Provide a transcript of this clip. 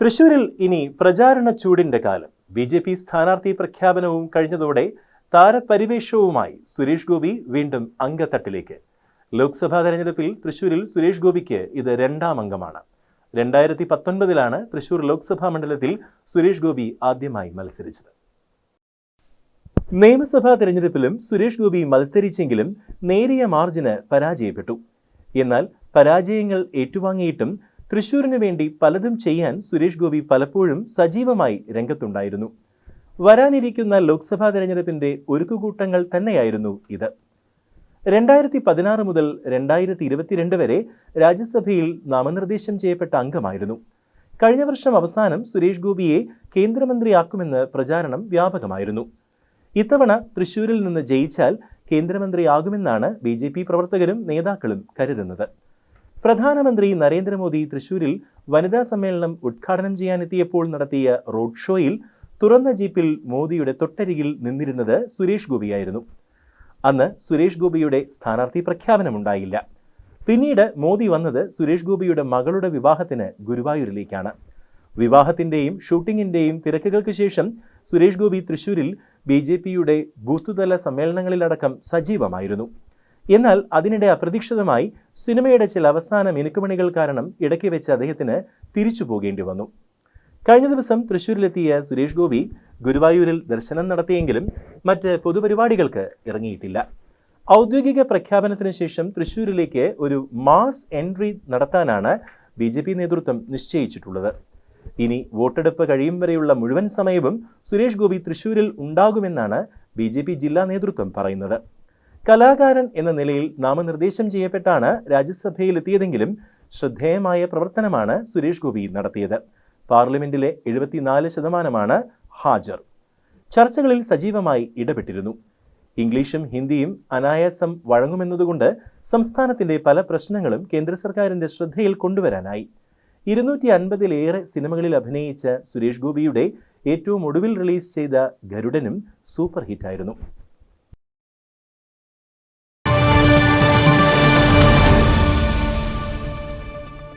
തൃശൂരിൽ ഇനി പ്രചാരണ ചൂടിന്റെ കാലം. ബി ജെ പി സ്ഥാനാർത്ഥി പ്രഖ്യാപനവും കഴിഞ്ഞതോടെ താരപരിവേഷവുമായി സുരേഷ് ഗോപി വീണ്ടും അംഗത്തട്ടിലേക്ക്. ലോക്സഭാ തെരഞ്ഞെടുപ്പിൽ തൃശൂരിൽ സുരേഷ് ഗോപിക്ക് ഇത് രണ്ടാം അംഗമാണ്. രണ്ടായിരത്തി പത്തൊൻപതിലാണ് തൃശൂർ ലോക്സഭാ മണ്ഡലത്തിൽ സുരേഷ് ഗോപി ആദ്യമായി മത്സരിച്ചത്. നിയമസഭാ തെരഞ്ഞെടുപ്പിലും സുരേഷ് ഗോപി മത്സരിച്ചെങ്കിലും നേരിയ മാർജിന് പരാജയപ്പെട്ടു. എന്നാൽ പരാജയങ്ങൾ ഏറ്റുവാങ്ങിയിട്ടും തൃശൂരിന് വേണ്ടി പലതും ചെയ്യാൻ സുരേഷ് ഗോപി പലപ്പോഴും സജീവമായി രംഗത്തുണ്ടായിരുന്നു. വരാനിരിക്കുന്ന ലോക്സഭാ തെരഞ്ഞെടുപ്പിന്റെ ഒരുക്കുകൂട്ടങ്ങൾ തന്നെയായിരുന്നു ഇത്. രണ്ടായിരത്തി പതിനാറ് മുതൽ രണ്ടായിരത്തി ഇരുപത്തിരണ്ട് വരെ രാജ്യസഭയിൽ നാമനിർദ്ദേശം ചെയ്യപ്പെട്ട അംഗമായിരുന്നു. കഴിഞ്ഞ വർഷം അവസാനം സുരേഷ് ഗോപിയെ കേന്ദ്രമന്ത്രിയാക്കുമെന്ന് പ്രചാരണം വ്യാപകമായിരുന്നു. ഇത്തവണ തൃശൂരിൽ നിന്ന് ജയിച്ചാൽ കേന്ദ്രമന്ത്രിയാകുമെന്നാണ് ബി ജെ പി പ്രവർത്തകരും നേതാക്കളും കരുതുന്നത്. പ്രധാനമന്ത്രി നരേന്ദ്രമോദി തൃശൂരിൽ വനിതാ സമ്മേളനം ഉദ്ഘാടനം ചെയ്യാനെത്തിയപ്പോൾ നടത്തിയ റോഡ് ഷോയിൽ തുറന്ന ജീപ്പിൽ മോദിയുടെ തൊട്ടരികിൽ നിന്നിരുന്നത് സുരേഷ് ഗോപിയായിരുന്നു. അന്ന് സുരേഷ് ഗോപിയുടെ സ്ഥാനാർത്ഥി പ്രഖ്യാപനമുണ്ടായില്ല. പിന്നീട് മോദി വന്നത് സുരേഷ് ഗോപിയുടെ മകളുടെ വിവാഹത്തിന് ഗുരുവായൂരിലേക്കാണ്. വിവാഹത്തിന്റെയും ഷൂട്ടിങ്ങിന്റെയും തിരക്കുകൾക്ക് ശേഷം സുരേഷ് ഗോപി തൃശൂരിൽ ബി ജെ പിയുടെ ബൂത്തുതല സമ്മേളനങ്ങളിലടക്കം സജീവമായിരുന്നു. എന്നാൽ അതിനിടെ അപ്രതീക്ഷിതമായി സിനിമയുടെ ചില അവസാന മിനുക്കുമണികൾ കാരണം ഇടയ്ക്ക് വെച്ച് അദ്ദേഹത്തിന് തിരിച്ചു പോകേണ്ടി വന്നു. കഴിഞ്ഞ ദിവസം തൃശ്ശൂരിലെത്തിയ സുരേഷ് ഗോപി ഗുരുവായൂരിൽ ദർശനം നടത്തിയെങ്കിലും മറ്റ് പൊതുപരിപാടികൾക്ക് ഇറങ്ങിയിട്ടില്ല. ഔദ്യോഗിക പ്രഖ്യാപനത്തിന് ശേഷം തൃശൂരിലേക്ക് ഒരു മാസ് എൻട്രി നടത്താനാണ് ബി ജെ പി നേതൃത്വം നിശ്ചയിച്ചിട്ടുള്ളത്. ഇനി വോട്ടെടുപ്പ് കഴിയും വരെയുള്ള മുഴുവൻ സമയവും സുരേഷ് ഗോപി തൃശ്ശൂരിൽ ഉണ്ടാകുമെന്നാണ് ബി ജില്ലാ നേതൃത്വം പറയുന്നത്. കലാകാരൻ എന്ന നിലയിൽ നാമനിർദ്ദേശം ചെയ്യപ്പെട്ടാണ് രാജ്യസഭയിൽ എത്തിയതെങ്കിലും ശ്രദ്ധേയമായ പ്രവർത്തനമാണ് സുരേഷ് ഗോപി നടത്തിയത്. പാർലമെന്റിലെ എഴുപത്തിനാല് ശതമാനമാണ് ഹാജർ. ചർച്ചകളിൽ സജീവമായി ഇടപെട്ടിരുന്നു. ഇംഗ്ലീഷും ഹിന്ദിയും അനായാസം വഴങ്ങുമെന്നതുകൊണ്ട് സംസ്ഥാനത്തിന്റെ പല പ്രശ്നങ്ങളും കേന്ദ്ര സർക്കാരിന്റെ ശ്രദ്ധയിൽ കൊണ്ടുവരാനായി. ഇരുന്നൂറ്റി അൻപതിലേറെ സിനിമകളിൽ അഭിനയിച്ച സുരേഷ് ഗോപിയുടെ ഏറ്റവും ഒടുവിൽ റിലീസ് ചെയ്ത ഗരുഡനും സൂപ്പർ ഹിറ്റായിരുന്നു